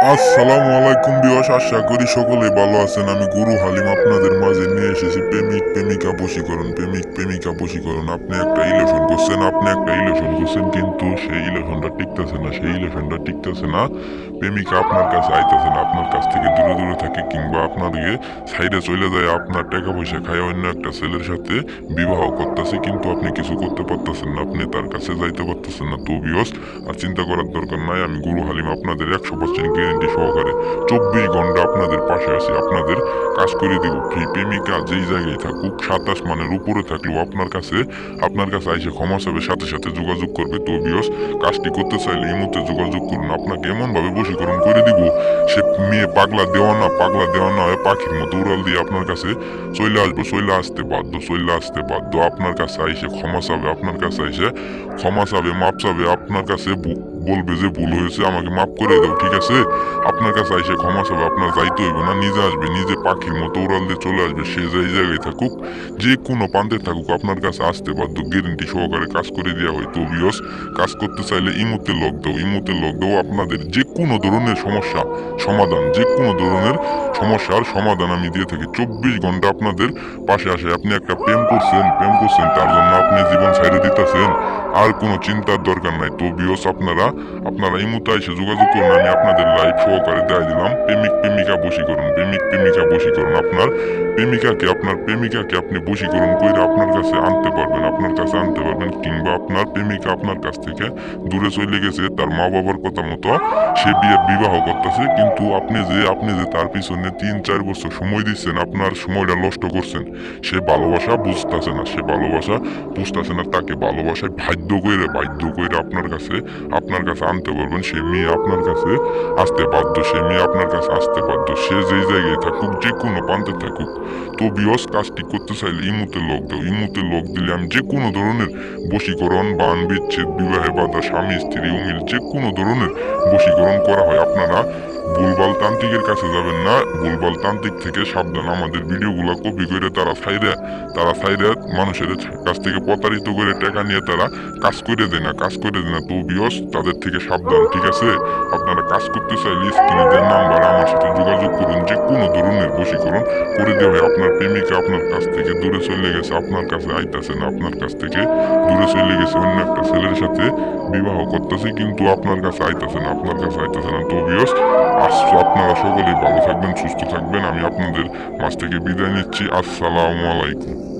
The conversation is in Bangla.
আসসালামু আলাইকুম আশা করি সকলে ভালো আছেন। আমি গুরু হালিম আপনাদের মাঝে নিয়ে এসেছি প্রেমিক প্রেমিকা বশীকরণ, প্রেমিক প্রেমিকা বশীকরণ। আপনি একটা ইলেকশন করছেন, আপনি একটা ইলেকশন করছেন, কিন্তু সেই ইলেকশনটা টিকতেছে না, সেই ইলেকশনটা টিকতেছে না। প্রেমিকা আপনার কাছে আইতেছে না, আপনার কাছ থেকে দূরে দূরে থাকে কিংবা আপনাকে সাইডে চলে যায়, আপনার টাকা পয়সা খায়, অন্য একটা ছেলের সাথে বিবাহ করতেছে, কিন্তু আপনি কিছু করতে পারতেছেন না, আপনি তার কাছে যাইতে পারতেছেন না। তো বিয়স আর চিন্তা করার দরকার নাই, আমি গুরু হালিম আপনাদের একশো পার্সেন্ট গ্যারেন্টি সহকারে চব্বিশ ঘণ্টা আপনাদের পাশে আছি, আপনাদের কাজ করে দেব। ফ্রি প্রেমিকা যেই জায়গায় থাকুক সাতাশ মানের উপরে থাকলেও আপনার কাছে আপনার কাছে আইসে ক্ষমা চাবে, সাথে সাথে যোগাযোগ করবে। তো বিয়স কাজটি করতে চাইলে এই মুহূর্তে যোগাযোগ করুন, আপনাকে এমনভাবে বশীকরণ করে দিব, সে মেয়ে পাগলা দেওয়া না, পাগলা দেওয়া না পাখির মতো উড়াল দিয়ে আপনার কাছে চলে আসব চলে আসতে বাধ্য চলে আসতে বাধ্য। আপনার কাছে আইসে, ক্ষমা চাবে, আপনার কাছে আইসে, ক্ষমা চাবে, মাপ চাবে, আপনার কাছে বু- বলবে যে ভুল হয়েছে, আমাকে মাফ করে দাও, ঠিক আছে? আপনার কাছে আইসে ক্ষমা চাবে, আপনার যাইতে হইবে না, নিজে আসবে, নিজে পাখির মতো উড়াল দিয়ে চলে আসবে, সে যেই জায়গায় থাকুক, যে কোনো প্রান্তে থাকুক, আপনার কাছে আসতে বাধ্য গ্যারেন্টি সহকারে কাজ করে দেওয়া হয়। তো বিয়স কাজ করতে চাইলে ইমুতে লক দাও ইমুতে লক দাও, আপনাদের যে কোনো ধরনের সমস্যা, সমাধান, যে কোনো ধরনের সমস্যার সমাধান আমি দিয়ে থাকি। চব্বিশ ঘণ্টা আপনাদের পাশে আসে, আপনি একটা প্রেম করছেন প্রেম করছেন, তার জন্য আপনি জীবন ছাইড়ে দিতেছেন। আর কোনো চিন্তার দরকার নাই। তো বিয়স, আপনারা আপনারা এই মুহূর্তে এসে যোগাযোগ করুন, আমি আপনাদের লাইভ সহকারে দেয় দিলাম। প্রেমিক, প্রেমিকা বশীকরণ, প্রেমিক, প্রেমিকা বশীকরণ। আপনার প্রেমিকাকে আপনার প্রেমিকাকে আপনি বশীকরণ করে আপনার কাছে আনতে পারবেন, আপনার কাছে আনতে পারবেন, কিংবা আপনার প্রেমিকা আপনার কাছ থেকে দূরে চলে গেছে, তার মা বাবার কথা মতো সে বিয়ে, বিবাহ করতেছে, কিন্তু আপনি যে আপনি যে তার পিছনে তিন, চার বছর সময় দিচ্ছেন, আপনার সময়টা নষ্ট করছেন, সে ভালোবাসা বুঝতেছে না, সে ভালোবাসা বুঝতেছে না, তাকে ভালোবাসায় বাধ্য করে বাধ্য করে আপনার কাছে আপনার কাছে আনতে পারবেন। সে মেয়ে আপনার কাছে আসতে বাধ্য, সে মেয়ে আপনার কাছে আসতে বাধ্য। সে যেই জায়গায় থাকুক, যে কোনো প্রান্তে থাকুক, তো বিয়স কাজটি করতে চাইলে ইমুতে লোক দাও। ইমুতে লোক দিলে আমি যে কোনো ধরনের বশীকরণ, বান, বিচ্ছেদ, বিবাহে বাধা, স্বামী, স্ত্রী, অমিল, যে কোনো ধরনের বশীকরণ করা হয়। আপনারা ভুলবাল তান্ত্রিকের কাছে যাবেন না ভুলবাল তান্ত্রিক থেকে সাবধান। আমাদের ভিডিওগুলো কপি করে তারা সাইডে তারা সাইডে মানুষের কাছ থেকে প্রতারিত করে টাকা নিয়ে তারা কাজ করে দেয় না, কাজ করে দেয় না। তো বিয়স তাদের থেকে সাবধান, ঠিক আছে? আপনারা কাজ করতে চাইলে স্ক্রিনে দেওয়ার নাম্বার আমার সাথে যোগাযোগ করুন, যে কোনো ধরনের বশীকরণ করে হয়। আপনার প্রেমিকা আপনার কাছ থেকে দূরে চলে গেছে, আপনার কাছে আইতাছে না, আপনার কাছ থেকে দূরে চলে গেছে, অন্য একটা ছেলের সাথে বিবাহ করতেছে, কিন্তু আপনার কাছে আইতাছে না, আপনার কাছে আইতাছে না। তো বিয়স আস আপনারা সকলেই ভালো থাকবেন, সুস্থ থাকবেন। আমি আপনাদের মাছ থেকে বিদায় নিচ্ছি। আসসালামু আলাইকুম।